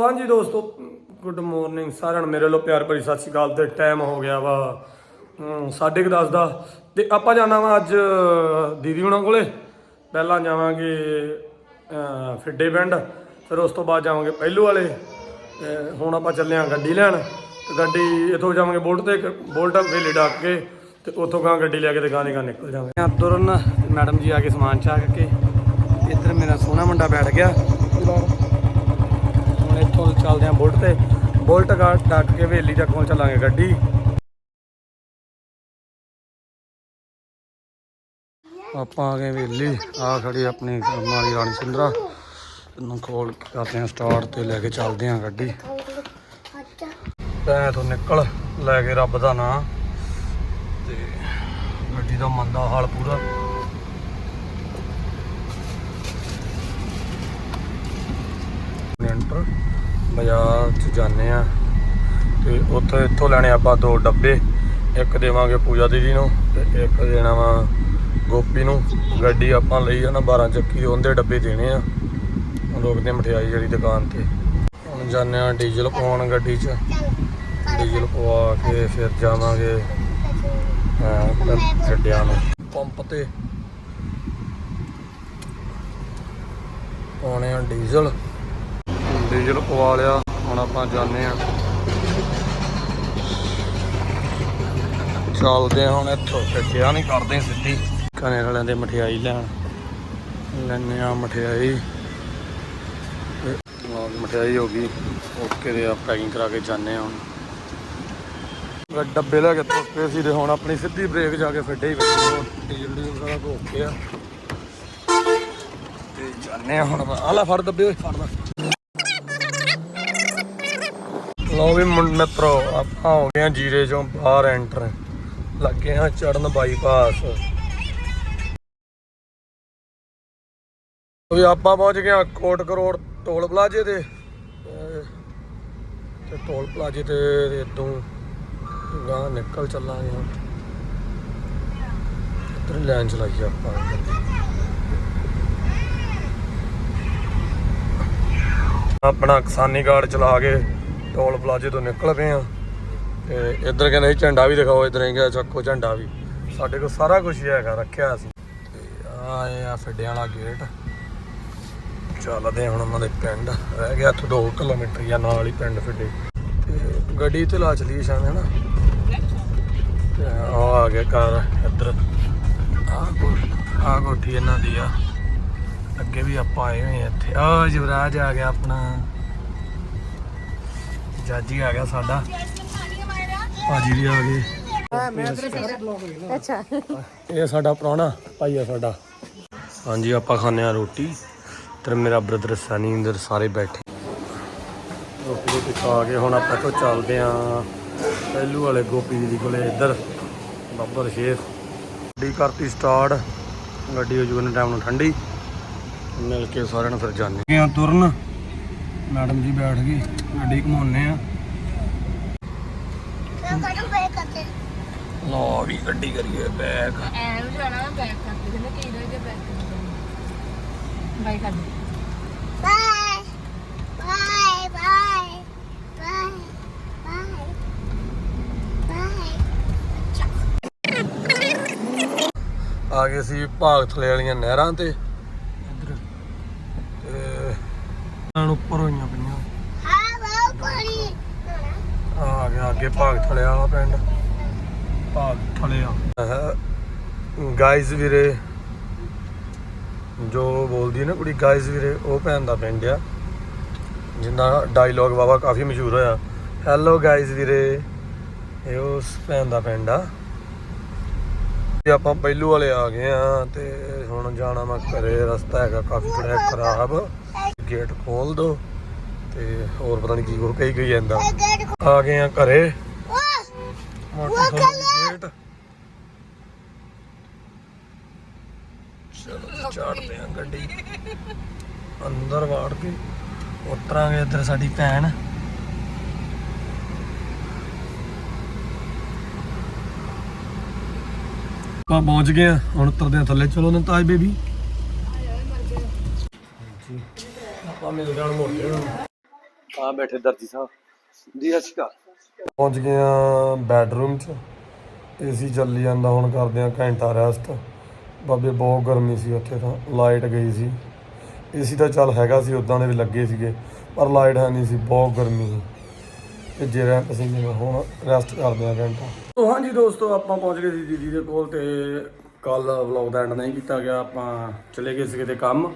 ਹਾਂਜੀ ਦੋਸਤੋ good morning ਸਾਰਿਆਂ ਨੂੰ। ਮੇਰੇ ਵੱਲੋਂ ਪਿਆਰ ਭਰੀ ਸਤਿ ਸ਼੍ਰੀ ਅਕਾਲ। ਤੇ ਟਾਈਮ ਹੋ ਗਿਆ ਵਾ ਅਮ, ਸਾਢੇ ਕੁ ਦਸ ਦਾ। ਤੇ ਆਪਾਂ ਜਾਣਾ ਵਾ ਅੱਜ ਦੀਦੀ ਹੁਣਾਂ ਕੋਲੇ। ਪਹਿਲਾਂ ਜਾਵਾਂਗੇ ਫਿੱਡੇ ਪਿੰਡ। ਫਿਰ ਉਸ ਤੋਂ ਬਾਅਦ ਜਾਵਾਂਗੇ ਪਹਿਲੂ ਵਾਲੇ। ਹੁਣ ਆਪਾਂ ਚੱਲੇ ਆਂ ਗੱਡੀ ਲੈਣ। ਤੇ ਗੱਡੀ ਇੱਥੋਂ ਜਾਵਾਂਗੇ ਬੋਲਟ ਤੇ ਬੋਲਟ ਵੇਲੇ ਡੱਕ ਕੇ। ਤੇ ਉੱਥੋਂ ਗਾਂ ਗੱਡੀ ਲੈ ਕੇ ਤੇ ਗਾਂ ਦੀ ਗਾਂ ਨਿਕਲ ਜਾਵਾਂਗੇ। ਤੁਰਨ ਮੈਡਮ ਜੀ ਆ ਕੇ ਸਮਾਨ ਚੱਕ ਕੇ। ਇੱਧਰ ਮੇਰਾ ਸੋਹਣਾ ਮੁੰਡਾ ਬੈਠ ਗਿਆ। ਹੁਣ ਚੱਲਦੇ ਹਾਂ ਬੁਲਟ ਤੇ। ਬੁਲਟ ਗਾ ਡੱਕ ਕੇ ਹਵੇਲੀ ਤੱਕ ਚੱਲਾਂਗੇ ਗੱਡੀ। ਆਪਾਂ ਆ ਗਏ ਹਵੇਲੀ। ਆ ਖੜੀ ਆਪਣੀ ਕੰਮ ਰਾਣੀ ਸਿੰਦਰਾ। ਇਹਨੂੰ ਖੋਲ ਕਰਦੇ ਆਂ ਸਟਾਰਟ ਤੇ ਲੈ ਕੇ ਚੱਲਦੇ ਹਾਂ ਗੱਡੀ। ਤੈਂ ਤੋਂ ਨਿਕਲ, ਲੈ ਕੇ ਰੱਬ ਦਾ ਨਾਂ। ਤੇ ਗੱਡੀ ਦਾ ਮੰਦਾ ਹਾਲ ਪੂਰਾ। ਐਂਟਰ ਬਾਜ਼ਾਰ ਚ ਜਾਂਦੇ ਆ। ਤੇ ਉੱਥੇ ਇੱਥੋਂ ਲੈਣੇ ਆਪਾਂ ਦੋ ਡੱਬੇ ਇੱਕ ਦੇਵਾਂਗੇ ਪੂਜਾ ਦੀਦੀ ਨੂੰ ਤੇ ਇੱਕ ਦੇਣਾ ਵਾ ਗੋਪੀ ਨੂੰ। ਗੱਡੀ ਆਪਾਂ ਲਈ ਆ ਨਾ 12 ਚੱਕੀ ਉਹਦੇ ਡੱਬੇ ਦੇਣੇ ਆ। ਹੁਣ ਰੋਕਦੇ ਮਠਿਆਈ ਜਿਹੜੀ ਦੁਕਾਨ ਤੇ। ਹੁਣ ਜਾਂਦੇ ਆ ਡੀਜ਼ਲ ਪਾਉਣ ਗੱਡੀ 'ਚ। ਡੀਜ਼ਲ ਪਵਾ ਕੇ ਫਿਰ ਜਾਵਾਂਗੇ। ਅਹ, ਨੂੰ ਪੰਪ ਤੇ ਪਾਉਣੇ ਆ ਡੀਜ਼ਲ। ਡੀਜ਼ਲ ਪਵਾ ਲਿਆ, ਹੁਣ ਆਪਾਂ ਜਾਂਦੇ ਆ ਚੱਲਦੇ ਹਾਂ ਹੁਣ ਇੱਥੋਂ ਛੱਡਿਆ ਨਹੀਂ ਕਰਦੇ ਸਿੱਧੀ। ਕਨੇ ਵਾਲਿਆਂ ਦੇ ਮਠਿਆਈ ਲੈਣ। ਲੈਣੇ ਆ ਮਠਿਆਈ। ਮਠਿਆਈ ਹੋ ਗਈ। ਓਕੇ ਦੇ ਆ ਪੈਕਿੰਗ ਕਰਾ ਕੇ ਜਾਂਦੇ ਆ ਹੁਣ। ਡੱਬੇ ਲੈ ਕੇ ਤੁੱਪੇ ਸੀ ਤੇ ਹੁਣ ਆਪਣੀ ਸਿੱਧੀ ਬ੍ਰੇਕ ਜਾ ਕੇ ਫਿੱਡੇ ਹੀ ਵੱਜੀ ਡੀਜ਼ਲ ਡੀਜ਼ਲ ਸਾਰਾ ਓਕੇ ਆ। ਤੇ ਜਾਂਦੇ ਆ ਹੁਣ ਆਲਾ ਫੜ ਡੱਬੇ ਓਏ, ਫੜ ਲੈ। ਲਓ ਵੀ ਮੁੰ- ਮਿੱਤਰੋ, ਆਪਾਂ ਹੋ ਗਏ ਆ ਜੀਰੇ ਚੋਂ ਬਾਹਰ ਐਂਟਰ ਲੱਗੇ ਆ ਚੜਨ ਬਾਈਪਾਸ ਵੀ ਆਪਾਂ ਪਹੁੰਚ ਗਏ ਆ ਕੋਟ ਕਰੋੜ ਟੋਲ ਪਲਾਜੇ ਤੇ। ਤੇ- ਟੋਲ ਪਲਾਜੇ ਤੇ ਇਦੋਂ ਗਾਂ ਨਿਕਲ ਚੱਲਾਂਗੇ ਹੁਣ। ਇੱਧਰ ਲਾਈਨ ਚਲਾਈ ਆਪਾਂ। ਆਪਣਾ ਕਿਸਾਨੀ ਕਾਰਡ ਚਲਾ ਕੇ ਟੋਲ ਪਲਾਜੇ ਤੋਂ ਨਿਕਲ ਪਏ ਆ। ਤੇ ਇੱਧਰ ਕਹਿੰਦੇ ਸੀ ਝੰਡਾ ਵੀ ਦਿਖਾਓ, ਇੱਧਰ ਹੀ ਚੱਕੋ ਝੰਡਾ ਵੀ। ਸਾਡੇ ਕੋਲ ਸਾਰਾ ਕੁਝ ਹੀ ਹੈਗਾ, ਰੱਖਿਆ ਅਸੀਂ ਆ ਇਹ ਆ ਫਿੱਡਿਆਂ ਵਾਲਾ ਗੇਟ ਚੱਲਦੇ ਹੁਣ ਉਹਨਾਂ ਦੇ ਪਿੰਡ। ਰਹਿ ਗਿਆ ਇੱਥੋਂ 2 ਕਿਲੋਮੀਟਰ ਜਾਂ ਨਾਲ ਹੀ ਪਿੰਡ ਫਿੱਡੇ ਤੇ ਗੱਡੀ ਤੇ ਲਾ ਚਲੀ ਸ਼ਾਮ, ਹੈ ਨਾ? ਤੇ ਆ ਆ ਗਿਆ ਘਰ ਇੱਧਰ। ਆ ਕੋ ਆ ਕੋਠੀ ਇਹਨਾਂ ਦੀ ਆ। ਅੱਗੇ ਵੀ ਆਪਾਂ ਆਏ ਹੋਏ ਇੱਥੇ। ਆ ਯੁਵਰਾਜ ਆ ਗਿਆ ਆਪਣਾ। ਜਾਜੀ ਆ ਗਿਆ ਸਾਡਾ। ਭਾਜੀ ਵੀ ਆ ਗਏ। ਅੱਛਾ। ਇਹ ਸਾਡਾ ਪ੍ਰਾਹੁਣਾ ਭਾਈ ਆ ਸਾਡਾ। ਹਾਂਜੀ ਆਪਾਂ ਖਾਂਦੇ ਆ ਰੋਟੀ। ਤੇ ਮੇਰਾ ਬ੍ਰਦਰ ਸਨੀ ਇੰਦਰ ਸਾਰੇ ਬੈਠੇ। ਰੋਟੀ ਰੋਟੀ ਖਾ ਕੇ ਹੁਣ ਆਪਾਂ ਤੋਂ ਚੱਲਦੇ ਆ ਪਹਿਲੂ ਵਾਲੇ ਗੋਪੀ ਜੀ ਕੋਲੇ ਇੱਧਰ ਬੱਬਰ ਸ਼ੇਰ ਗੱਡੀ ਕਰਤੀ ਸਟਾਰਟ ਗੱਡੀ ਹੋ ਜੂਗੀ ਟਾਈਮ ਨੂੰ ਠੰਡੀ। ਮਿਲ ਕੇ ਸਾਰਿਆਂ ਨੂੰ ਫਿਰ ਜਾਂਦੇ ਆ ਤੁਰਨ ਮੈਡਮ ਜੀ ਬੈਠ ਗਈ ਗੱਡੀ ਘਮਾਉਨੇ ਆ ਲੋ ਵੀ ਗੱਡੀ ਕਰੀਏ ਬੈਕ ਐਂ ਵੀ ਜਾਣਾ ਮੈਂ ਬੈਕ ਕਰਦੀ ਕਹਿੰਦਾ ਕੀ ਜੇ ਬੈਕ ਕਰਦੀ ਬਾਈ ਕਰ. Bye. ਆ ਗਏ ਸੀ ਭਾਗ ਥਲੇ ਵਾਲੀਆਂ ਨਹਿਰਾਂ ਤੇ ਇੱਧਰ ਤੇ ਨਹਿਰਾਂ ਉੱਪਰ ਹੋਈਆਂ ਪਈਆਂ Hello, buddy. ਆ ਗਿਆ ਅੱਗੇ ਭਾਗ ਥਲੇ ਵਾਲਾ ਪਿੰਡ। ਭਾਗ ਥਲੇ ਗਾਇਜ਼ ਵੀਰੇ ਜੋ ਬੋਲਦੀ ਨਾ ਕੁੜੀ ਗਾਇਜ਼ ਵੀਰੇ ਉਹ ਭੈਣ ਦਾ ਪਿੰਡ ਆ। ਜਿੰਦਾ ਡਾਇਲੌਗ ਵਾਵਾ ਕਾਫੀ ਮਸ਼ਹੂਰ ਹੋਇਆ। ਹੈਲੋ ਗਾਇਜ਼ ਵੀਰੇ ਇਹ ਉਸ ਭੈਣ ਦਾ ਪਿੰਡ ਆ। ਤੇ ਆਪਾਂ ਪਹਿਲੂ ਵਾਲੇ ਆ ਗਏ ਆ ਤੇ ਹੁਣ ਜਾਣਾ ਮੈਂ ਘਰੇ ਰਸਤਾ ਹੈਗਾ ਕਾਫੀ ਬੜਾ ਖਰਾਬ। ਗੇਟ ਖੋਲ ਦੋ ਤੇ ਹੋਰ ਪਤਾ ਨਹੀਂ ਕੀ ਕੋ ਕਹੀ ਗਈ ਜਾਂਦਾ। ਆ ਗਏ ਆ ਘਰੇ। Motorcycle gate. ਚਲੋ ਚਾੜਦੇ ਆ ਗੱਡੀ। ਅੰਦਰ ਵਾੜ ਕੇ ਉਤਰਾਂਗੇ ਇੱਧਰ ਸਾਡੀ ਭੈਣ। ਆਪਾਂ ਪਹੁੰਚ ਗਏ ਹੁਣ ਉਤਰਦੇ ਆ ਥੱਲੇ। ਚਲੋ ਨਾ ਤਾਜ ਬੇਬੀ ਆਪਾਂ ਮਿਲ ਜਾਣ ਮੋਟੇ ਨੂੰ ਆ ਬੈਠੇ ਦਰਜੀ ਸਾਹਿਬ। ਜੀ ਅਸ਼ਕਾ ਪਹੁੰਚ ਗਏ ਆ ਬੈਡਰੂਮ 'ਚ। ਏਸੀ ਚੱਲੀ ਜਾਂਦਾ ਹੁਣ ਕਰਦੇ ਆ ਘੰਟਾ ਰੈਸਟ ਬਾਬੇ ਬਹੁਤ ਗਰਮੀ ਸੀ ਉੱਥੇ ਤਾਂ ਲਾਈਟ ਗਈ ਸੀ। ਏਸੀ ਤਾਂ ਚੱਲ ਹੈਗਾ ਸੀ ਉਦਾਂ ਦੇ ਵੀ ਲੱਗੇ ਸੀਗੇ ਪਰ ਲਾਈਟ ਹੈ ਨਹੀਂ ਸੀ ਬਹੁਤ ਗਰਮੀ ਸੀ। ਤੇ ਜੇ ਰੈਂਪ ਸੀ ਜਿਵੇਂ ਹੁਣ ਰੈਸਟ ਕਰਦੇ ਆ ਘੰਟਾ। ਤੋ ਹਾਂਜੀ ਦੋਸਤੋ ਆਪਾਂ ਪਹੁੰਚ ਗਏ ਸੀ ਦੀਦੀ ਦੇ ਕੋਲ ਤੇ ਕੱਲ ਵਲੌਗ ਦਾ ਐਂਡ ਨਹੀਂ ਕੀਤਾ ਗਿਆ ਆਪਾਂ ਚਲੇ ਗਏ ਸੀ ਕਿਤੇ ਕੰਮ।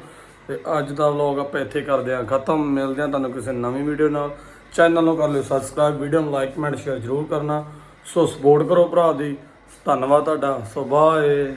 ਤੇ ਅੱਜ ਦਾ ਵਲੌਗ ਆਪਾਂ ਇੱਥੇ ਕਰਦੇ ਆ ਖਤਮ। ਮਿਲਦੇ ਆ ਤੁਹਾਨੂੰ ਕਿਸੇ ਨਵੀਂ ਵੀਡੀਓ ਨਾਲ। ਚੈਨਲ ਨੂੰ ਕਰ ਲਿਓ ਸਬਸਕ੍ਰਾਈਬ ਵੀਡੀਓ ਨੂੰ ਲਾਈਕ ਕਮੈਂਟ ਸ਼ੇਅਰ ਜ਼ਰੂਰ ਕਰਨਾ। ਸੋ ਸਪੋਰਟ ਕਰੋ ਭਰਾ ਦੀ। ਧੰਨਵਾਦ ਤੁਹਾਡਾ। So bye